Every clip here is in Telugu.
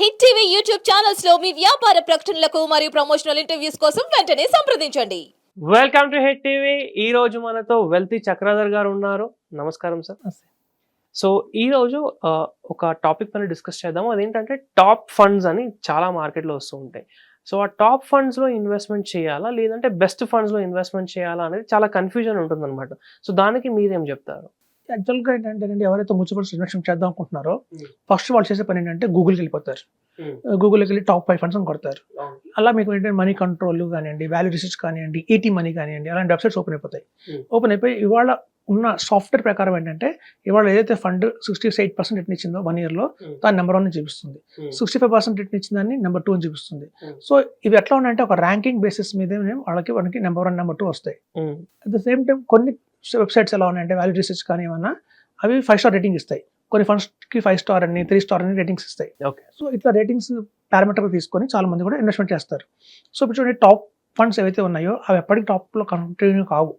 హిట్ టీవీ యూట్యూబ్ ఛానల్స్లో మీ వ్యాపార ప్రకటనలకు మరియు ప్రమోషనల్ ఇంటర్వ్యూస్ కోసం వెంటనే సంప్రదించండి. వెల్కమ్ టు హెడ్ టీవీ ఈ రోజు మనతో వెల్తీ చక్రధర్ గారు ఉన్నారు. నమస్కారం సార్. సో ఈ రోజు ఒక టాపిక్ పైన డిస్కస్ చేద్దాం అదేంటంటే టాప్ ఫండ్స్ అని చాలా మార్కెట్లో వస్తూ ఉంటాయి. సో ఆ టాప్ ఫండ్స్లో ఇన్వెస్ట్మెంట్ చేయాలా? లేదంటే బెస్ట్ ఫండ్స్లో ఇన్వెస్ట్మెంట్ చేయాలా? అనేది చాలా కన్ఫ్యూజన్ ఉంటుంది అనమాట సో దానికి మీరేం చెప్తారు? యాక్చువల్గా ఏంటంటే ఎవరైతే ఫండ్స్ ఇన్వెస్ట్మెంట్ చేద్దాం అనుకుంటున్నారో. ఫస్ట్ వాళ్ళు చేసే పని ఏంటంటే గూగుల్కి వెళ్ళిపోతారు. గూగుల్కి వెళ్ళి టాప్ ఫైవ్ ఫండ్స్ అని కొడతారు. అలా మీకు ఏంటంటే మనీ కంట్రోల్ కానివ్వండి వాల్యూ రీసెర్చ్ కానివ్వండి ఈటీ మనీ కానివ్వండి అలాంటి వెబ్సైట్స్ ఓపెన్ అయిపోతాయి. ఓపెన్ అయిపోయి ఇవాళ ఉన్న సాఫ్ట్వేర్ ప్రకారం ఏంటంటే ఇవాళ ఏదైతే fund sixty eight percent return ఇచ్చిందో వన్ ఇయర్లో Hmm. దాని నెంబర్ వన్ చూపిస్తుంది. సిక్స్టీ ఫైవ్ పర్సెంట్ రిటర్న్ ఇచ్చిందని నెంబర్ టూ అని చూపిస్తుంది. సో ఇవి ఎట్లా ఉన్నాయంటే ఒక ర్యాంకింగ్ బేసిస్ మీద వాళ్ళకి మనకి నెంబర్ వన్ నెంబర్ టూ వస్తాయి. అట్ ద సేమ్ టైం కొన్ని వెబ్సైట్స్ ఎలా ఉన్నాయంటే వాల్యూ రీసెర్చ్ కానీ ఏమన్నా అవి ఫైవ్ స్టార్ రేటింగ్ ఇస్తాయి. కొన్ని ఫండ్స్కి ఫైవ్ స్టార్ అని త్రీ స్టార్ అని రేటింగ్స్ ఇస్తాయి. ఓకే సో ఇట్లా రేటింగ్స్ పారామీటర్ తీసుకొని చాలా మంది కూడా ఇన్వెస్ట్మెంట్ చేస్తారు. సో ఇప్పుడు చూడండి టాప్ ఫండ్స్ ఏవైతే ఉన్నాయో అవి ఎప్పటికీ టాప్లో కంటిన్యూ కావు.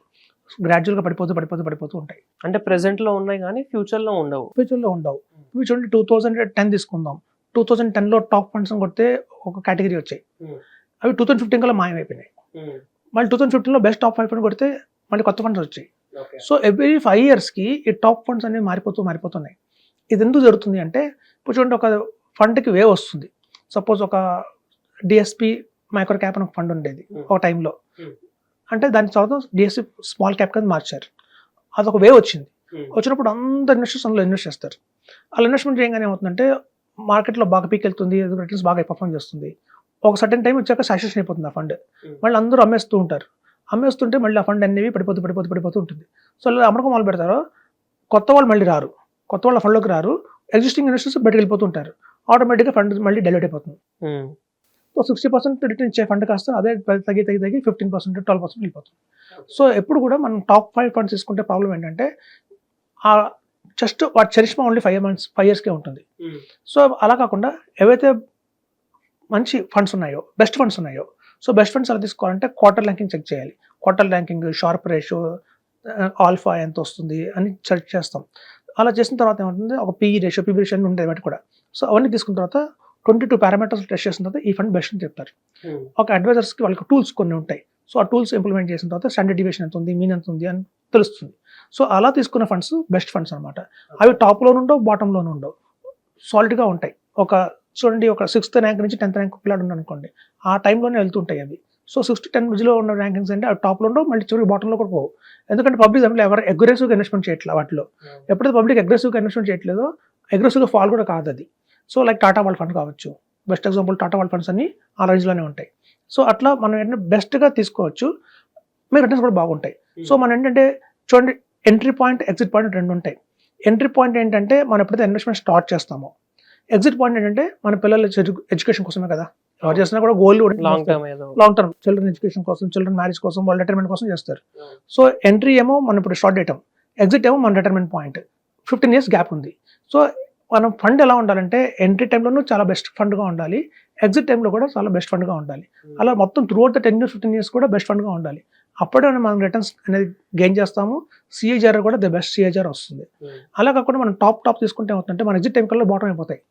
గ్రాడ్యువల్గా పడిపోతూ పడిపోతూ పడిపోతూ ఉంటాయి. అంటే ప్రెసెంట్లో ఉన్నాయి కానీ ఫ్యూచర్లో ఉండవు. ఫ్యూచర్లో ఉండవు. ఇప్పుడు చూడండి టూ థౌజండ్ టెన్ తీసుకుందాం. టూ థౌజండ్ టెన్లో టాప్ ఫండ్స్ కొడితే ఒక కేటగిరీ వచ్చాయి. Hmm. అవి టూ థౌసండ్ ఫిఫ్టీన్ కల్లా మాయమైపోయినాయి. మళ్ళీ టూ థౌసండ్ ఫిఫ్టీన్లో బెస్ట్ టాప్ ఫైవ్ ఫండ్ కొడితే మళ్ళీ కొత్త ఫండ్స్ వచ్చాయి. సో ఎవ్రీ ఫైవ్ ఇయర్స్కి ఈ టాప్ ఫండ్స్ అనేవి మారిపోతూ మారిపోతున్నాయి. ఇది ఎందుకు జరుగుతుంది అంటే ఇప్పుడు చూడండి ఒక ఫండ్కి వే వస్తుంది. సపోజ్ ఒక డిఎస్పి మైక్రో క్యాప్ అని ఒక ఫండ్ ఉండేది Hmm. ఒక టైంలో Hmm. అంటే దాని తర్వాత డిఎస్సి స్మాల్ క్యాప్ కింద మార్చారు. అదొక వే వచ్చింది. వచ్చినప్పుడు అందరు ఇన్వెస్టర్స్ అందులో ఇన్వెస్ట్ చేస్తారు. అలా ఇన్వెస్ట్మెంట్ చేయగానే ఏమవుతుందంటే మార్కెట్లో బాగా పీక్ వెళ్తుంది రిటర్న్స్ బాగా పర్ఫామ్ చేస్తుంది. ఒక సర్టెన్ టైం వచ్చాక సాచురేషన్ అయిపోతుంది ఆ ఫండ్ Hmm. మళ్ళీ అందరూ అమ్మేస్తూ ఉంటారు. అమ్మేస్తుంటే మళ్ళీ ఆ ఫండ్ అనేవి పడిపోతూ పడిపోతూ పడిపోతూ ఉంటుంది. సో అలా అమ్మకం మొదలు పెడతారో కొత్త వాళ్ళు మళ్ళీ రారు. కొత్త వాళ్ళ ఫండ్లోకి రారు. ఎగ్జిస్టింగ్ ఇన్వెస్టర్స్ బయటకు వెళ్ళిపోతూ ఉంటారు. ఆటోమేటిక్గా ఫండ్ మళ్ళీ డెలివరీ అయిపోతుంది. సో సిక్స్టీ పర్సెంట్ రిటర్న్ ఇచ్చే ఫండ్ కాస్త అదే తగ్గి తగ్గి తగ్గి ఫిఫ్టీన్ పర్సెంట్ ట్వెల్వ్ పర్సెంట్ వెళ్ళిపోతుంది. సో ఎప్పుడు కూడా మనం టాప్ ఫైవ్ ఫండ్స్ తీసుకుంటే ప్రాబ్లం ఏంటంటే ఆ జస్ట్ వాటి charisma only five months five ఇయర్స్కే ఉంటుంది. సో అలా కాకుండా ఏవైతే మంచి ఫండ్స్ ఉన్నాయో బెస్ట్ ఫండ్స్ ఉన్నాయో సో బెస్ట్ ఫండ్స్ అలా తీసుకోవాలంటే క్వార్టర్ ర్యాంకింగ్ చెక్ చేయాలి. Quarter ranking sharp ratio alpha ఎంత వస్తుంది అని చెక్ చేస్తాం. అలా చేసిన తర్వాత ఏమవుతుంది? ఒక పీఈ రేషియో పీబీ రేషియో ఉంటాయి వాటి కూడా. సో అవన్నీ తీసుకున్న తర్వాత ట్వంటీ టూ పారామీటర్స్ టెస్ట్ చేసిన తర్వాత ఈ ఫండ్ బెస్ట్ అని చెప్తారు. ఒక అడ్వైజర్స్కి వాళ్ళకి టూల్స్ కొన్ని ఉంటాయి. సో ఆ టూల్స్ ఇంప్లిమెంట్ చేసిన తర్వాత స్టాండర్డ్ డివిషన్ ఎంత ఉంది మీన్ ఎంత ఉంది అని తెలుస్తుంది. సో అలా తీసుకున్న ఫండ్స్ బెస్ట్ ఫండ్స్ అనమాట అవి టాప్లోనూ ఉండవు బాటంలోనూ ఉండవు. సాలిడ్గా ఉంటాయి. ఒక చూడండి ఒక సిక్స్త్ ర్యాంక్ నుంచి టెన్త్ ర్యాంక్ పిల్లాడు ఉన్నాడు అనుకోండి ఆ టైంలోనే వెళ్తుంటాయి అవి. సో సిక్స్త్ టెన్ మధ్యలో ఉన్న ర్యాంకింగ్స్ అంటే టాప్లో ఉండవు మళ్ళీ చివరికి బాటంలో కూడా పోవు. ఎందుకంటే పబ్లిక్ దాంట్లో ఎవరు అగ్రెసివ్గా ఇన్వెస్ట్మెంట్ చేయట్లేదు వాటిలో. ఎప్పుడైతే పబ్లిక్ అగ్రెసివ్గా ఇన్వెస్ట్మెంట్ చేయట్లేదో అగ్రెసివ్గా ఫాల్ కూడా కాదు అది. సో లైక్ టాటా వాళ్ళ ఫండ్ కావచ్చు. బెస్ట్ ఎగ్జాంపుల్ టాటా వాళ్ళ ఫండ్స్ అన్ని ఆ రేంజ్లోనే ఉంటాయి. సో అట్లా మనం ఏంటంటే బెస్ట్గా తీసుకోవచ్చు. మీ రిటర్న్స్ కూడా బాగుంటాయి. సో మనం ఏంటంటే చూడండి ఎంట్రీ పాయింట్ ఎగ్జిట్ పాయింట్ రెండు ఉంటాయి. ఎంట్రీ పాయింట్ ఏంటంటే మనం ఎప్పుడైతే ఇన్వెస్ట్మెంట్ స్టార్ట్ చేస్తామో ఎగ్జిట్ పాయింట్ ఏంటంటే మన పిల్లల ఎడ్యుకేషన్ కోసమే కదా. ఎవరు చేసినా కూడా goal long term long term children education కోసం చిల్డ్రన్ మ్యారేజ్ కోసం వాళ్ళ రిటైర్మెంట్ కోసం చేస్తారు. సో ఎంట్రీ ఏమో మనం ఇప్పుడు స్టార్ట్ చేయటం. ఎగ్జిట్ ఏమో మన retirement point fifteen years gap ఉంది. సో మనం ఫండ్ ఎలా ఉండాలంటే ఎంట్రీ టైంలోనూ చాలా బెస్ట్ ఫండ్గా ఉండాలి. ఎగ్జిట్ టైంలో కూడా చాలా బెస్ట్ ఫండ్గా ఉండాలి. అలా మొత్తం throughout the ten years fifteen years కూడా బెస్ట్ ఫండ్గా ఉండాలి. అప్పుడే మనం రిటర్న్స్ అనేది గెయిన్ చేస్తాము. సిఏజార్ కూడా ద బెస్ట్ సిఏజార్ వస్తుంది. అలా కాకుండా మనం టాప్ టాప్ తీసుకుంటే ఏమవుతుందంటే మన ఎగ్జిట్ టైం కల్లా బాటం అయిపోతాయి.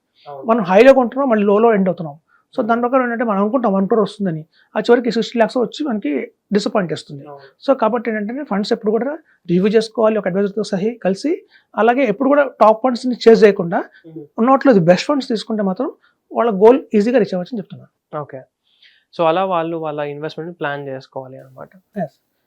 మనం హైలో కొంటున్నాం మళ్ళీ లోలో ఎండ్ అవుతున్నాం. సో దాని ప్రకారం ఏంటంటే మనం అనుకుంటాం వన్ క్రోర్ వస్తుందని. ఆ చివరికి సిక్స్టీ ల్యాక్స్ వచ్చి మనకి డిసప్పాయింట్ చేస్తుంది. సో కాబట్టి ఏంటంటే ఫండ్స్ ఎప్పుడు కూడా రివ్యూ చేసుకోవాలి ఒక అడ్వైజర్తో సహి కలిసి అలాగే ఎప్పుడు కూడా టాప్ ఫండ్స్ని చేజ్ చేయకుండా ఉన్నట్లో బెస్ట్ ఫండ్స్ తీసుకుంటే మాత్రం వాళ్ళ గోల్ ఈజీగా రీచ్ అవ్వచ్చు అని చెప్తున్నాను ఓకే సో అలా వాళ్ళు వాళ్ళ ఇన్వెస్ట్మెంట్ ప్లాన్ చేసుకోవాలి అనమాట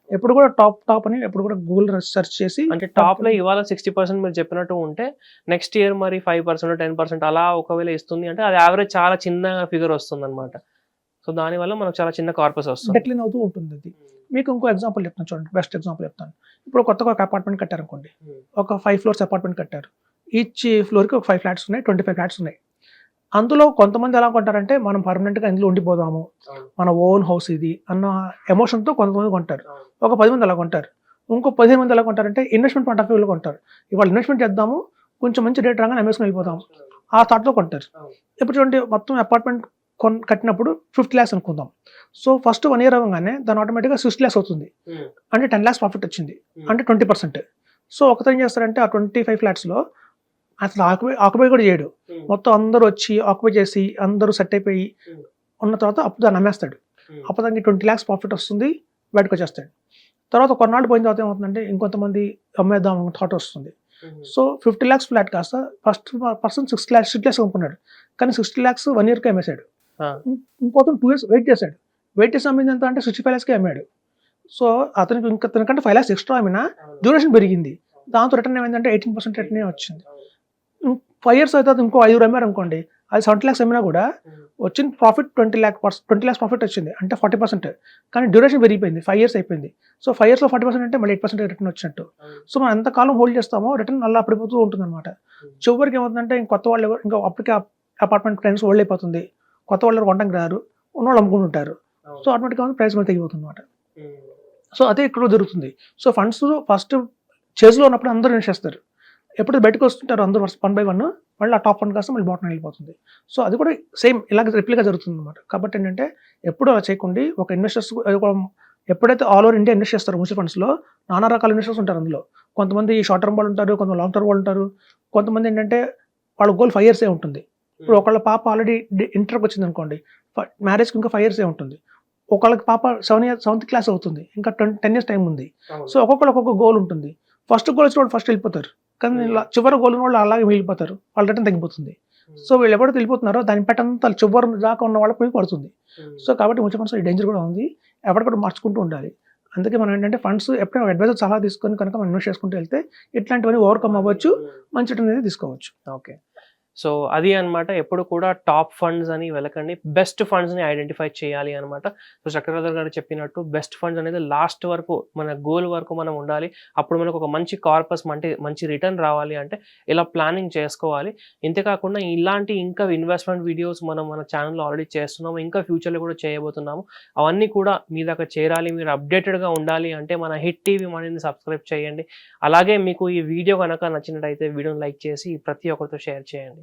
ఎప్పుడు కూడా టాప్ టాప్ అని ఎప్పుడు కూడా గూగుల్ సెర్చ్ చేసి అంటే టాప్లో ఇవాళ సిక్స్టీ పర్సెంట్ మీరు చెప్పినట్టు ఉంటే నెక్స్ట్ ఇయర్ మరి ఫైవ్ పర్సెంట్ టెన్ పర్సెంట్ అలా ఒకవేళ ఇస్తుంది అంటే అది యావరేజ్ చాలా చిన్న ఫిగర్ వస్తుంది అనమాట సో దానివల్ల మనకు చాలా చిన్న కార్పస్ వస్తుంది. డెక్లిన్ అవుతూ ఉంటుంది అది. మీకు ఇంకో ఎగ్జాంపుల్ చెప్తాను చూడండి. బెస్ట్ ఎగ్జాంపుల్ చెప్తాను. ఇప్పుడు కొత్తగా ఒక అపార్ట్మెంట్ కట్టారు అనుకోండి ఒక ఫైవ్ ఫ్లోర్స్ అపార్ట్మెంట్ కట్టారు. ఈచ్ ఫ్లోర్కి ఒక ఫైవ్ ఫ్లాట్స్ ఉన్నాయి ట్వంటీ ఫైవ్ ఫ్లాట్స్ ఉన్నాయి. అందులో కొంతమంది ఎలా కొంటారంటే మనం పర్మనెంట్గా ఇందులో ఉండిపోదాము. మన ఓన్ హౌస్ ఇది అన్న ఎమోషన్తో కొంతమంది కొంటారు. ఒక పది మంది అలా కొంటారు. ఇంకో పదిహేను మంది ఎలా కొంటారంటే ఇన్వెస్ట్మెంట్ పాయింట్ ఆఫ్ వ్యూలో కొంటారు. ఇవాళ ఇన్వెస్ట్మెంట్ చేద్దాము కొంచెం మంచి రేట్ రాగానే అమ్మేసుకుని వెళ్ళిపోతాం ఆ థాట్తో కొంటారు. ఇప్పుడు చూడండి మొత్తం అపార్ట్మెంట్ కొన్ కట్టినప్పుడు ఫిఫ్టీ ల్యాక్స్ అనుకుందాం. సో ఫస్ట్ వన్ ఇయర్ అవ్వగానే దాని ఆటోమేటిక్గా సిక్స్టీ ల్యాక్స్ అవుతుంది. అంటే టెన్ ల్యాక్స్ ప్రాఫిట్ వచ్చింది. అంటే ట్వంటీ పర్సెంట్ సో ఒకతో ఏం చేస్తారంటే ఆ ట్వంటీ ఫైవ్ ఫ్లాట్స్లో అసలు ఆక్యుపై ఆక్యుపై కూడా చేయడు. మొత్తం అందరూ వచ్చి ఆక్యుపై చేసి అందరూ సెట్ అయిపోయి ఉన్న తర్వాత అప్పుడు దాన్ని అమ్మేస్తాడు అప్పుడు దానికి ట్వంటీ ల్యాక్స్ ప్రాఫిట్ వస్తుంది బయటకు వచ్చేస్తాడు. తర్వాత కొన్నాళ్ళు పోయిన తర్వాత ఏమవుతుందంటే ఇంకొంతమంది అమ్మేద్దాం థాట్ వస్తుంది. సో ఫిఫ్టీ ల్యాక్స్ ఫ్లాట్ కాస్త first person six lakhs six lakhs అమ్ముకున్నాడు కానీ సిక్స్టీ ల్యాక్స్ వన్ ఇయర్కి అమ్మేశాడు. ఆ. ఇంకోతం టూ ఇయర్స్ వెయిట్ చేశాడు. వెయిట్ చేసి అమ్మింది ఎంత అంటే సిక్స్టీ ఫైవ్ ల్యాక్స్కి అమ్మాడు. సో అతనికి ఇంకా తనకంటే ఫైవ్ ల్యాక్స్ ఎక్స్ట్రా అమ్మినా డ్యూరేషన్ పెరిగింది. దాంతో రిటర్న్ ఏమైందంటే ఎయిటీన్ పర్సెంట్ రిటర్న్ వచ్చింది. ఫైవ్ ఇయర్స్ అయితే ఇంకో ఐదు అమ్మారు అనుకోండి అది సెవెంటీ ల్యాక్స్ అమ్మినా కూడా వచ్చిన profit twenty lakh twenty lakhs profit వచ్చింది అంటే ఫార్టీ పర్సెంట్ కానీ డ్యూరేషన్ పెరిగిపోయింది ఫైవ్ ఇయర్స్ అయిపోయింది. సో ఫైవ్ ఇయర్స్లో ఫార్టీ పర్సెంట్ అంటే మళ్ళీ ఎయిట్ పర్సెంట్ రిటర్న్ వచ్చినట్టు. సో మనం ఎంత కాలం హోల్డ్ చేస్తామో రిటర్న్ అలా పడిపోతూ ఉంటుంది అనమాట చివరికి ఏమవుతుందంటే ఇంక కొత్త వాళ్ళు ఎవరు ఇంకా అప్పటికే అపార్ట్మెంట్ ప్రైస్ హోల్డ్ అయిపోతుంది. కొత్త వాళ్ళు ఎవరు కొనడానికి రారు ఉన్న వాళ్ళు అమ్ముకుంటుంటారు సో ఆటోమేటిక్గా ప్రైస్ మీద తగ్గిపోతుంది అనమాట సో అదే ఇక్కడ జరుగుతుంది. సో ఫండ్స్ ఫస్ట్ చేజ్లో ఉన్నప్పుడు అందరూ ఇన్వెస్ట్ చేస్తారు. ఎప్పుడు బయటకు వస్తుంటారు అందరూ వన్ బై వన్ మళ్ళీ ఆ టాప్ ఫండ్ కాస్త మళ్ళీ బాటం వెళ్ళిపోతుంది. సో అది కూడా సేమ్ ఇలాగ రిప్లిగా జరుగుతుంది అనమాట కాబట్టి ఏంటంటే ఎప్పుడు అలా చేయకుండా. ఒక ఇన్వెస్టర్స్ ఎప్పుడైతే ఆల్ ఓవర్ ఇండియా ఇన్వెస్ట్ చేస్తారో మ్యూచువల్ ఫండ్స్లో నానా రకాల ఇన్వెస్టర్స్ ఉంటారు అందులో. కొంతమంది షార్ట్ టర్మ్ వాళ్ళు ఉంటారు కొంతమంది లాంగ్ టర్మ్ వాళ్ళు ఉంటారు. కొంతమంది ఏంటంటే వాళ్ళ గోల్ ఫైవ్ ఇయర్సే ఉంటుంది. ఇప్పుడు ఒకళ్ళ పాప ఆల్రెడీ ఇంటర్కి వచ్చింది అనుకోండి మ్యారేజ్కి ఇంకా ఫైవ్ ఇయర్సే ఉంటుంది. ఒకళ్ళకి పాప సెవెన్ ఇయర్స్ సెవెంత్ క్లాస్ అవుతుంది. ఇంకా టెన్ ఇయర్స్ టైం ఉంది. సో ఒక్కొక్కరు ఒక్కొక్క గోల్ ఉంటుంది. ఫస్ట్ గోల్ వచ్చిన వాళ్ళు ఫస్ట్ వెళ్ళిపోతారు. కానీ ఇలా చివరి గోల్ వాళ్ళు అలాగే వెళ్ళిపోతారు వాళ్ళ రిటర్న్ తగ్గిపోతుంది. సో వీళ్ళు ఎవరు వెళ్ళిపోతున్నారో దాని పెట్టంతా చివరి దాకా ఉన్న వాళ్ళకి పోయి పడుతుంది. సో కాబట్టి మ్యూచువల్ ఫండ్స్ ఈ డేంజర్ కూడా ఉంది. ఎప్పటికప్పుడు మార్చుకుంటూ ఉండాలి. అందుకే మనం ఏంటంటే ఫండ్స్ ఎప్పుడైనా అడ్వైజర్ సలహా తీసుకొని కనుక మనం ఇన్వెస్ట్ చేసుకుంటూ వెళ్తే ఇట్లాంటివన్నీ ఓవర్కమ్ అవ్వచ్చు. మంచి రిటర్న్ అనేది తీసుకోవచ్చు. ఓకే సో అది అన్నమాట. ఎప్పుడు కూడా టాప్ ఫండ్స్ అని వెళ్ళకండి బెస్ట్ ఫండ్స్ని ఐడెంటిఫై చేయాలి అనమాట సో చక్రధర్ గారు చెప్పినట్టు బెస్ట్ ఫండ్స్ అనేది లాస్ట్ వరకు మన గోల్ వరకు మనం ఉండాలి. అప్పుడు మనకు ఒక మంచి కార్పస్ మంచి మంచి రిటర్న్ రావాలి అంటే ఇలా ప్లానింగ్ చేసుకోవాలి. ఇంతేకాకుండా ఇలాంటి ఇంకా ఇన్వెస్ట్మెంట్ వీడియోస్ మనం మన ఛానల్లో ఆల్రెడీ చేస్తున్నాము. ఇంకా ఫ్యూచర్లో కూడా చేయబోతున్నాము. అవన్నీ కూడా మీ దాకా చేరాలి. మీరు అప్డేటెడ్గా ఉండాలి అంటే మన హిట్ టీవీ మనీని సబ్స్క్రైబ్ చేయండి. అలాగే మీకు ఈ వీడియో కనుక నచ్చినట్టయితే వీడియోని లైక్ చేసి ప్రతి ఒక్కరితో షేర్ చేయండి.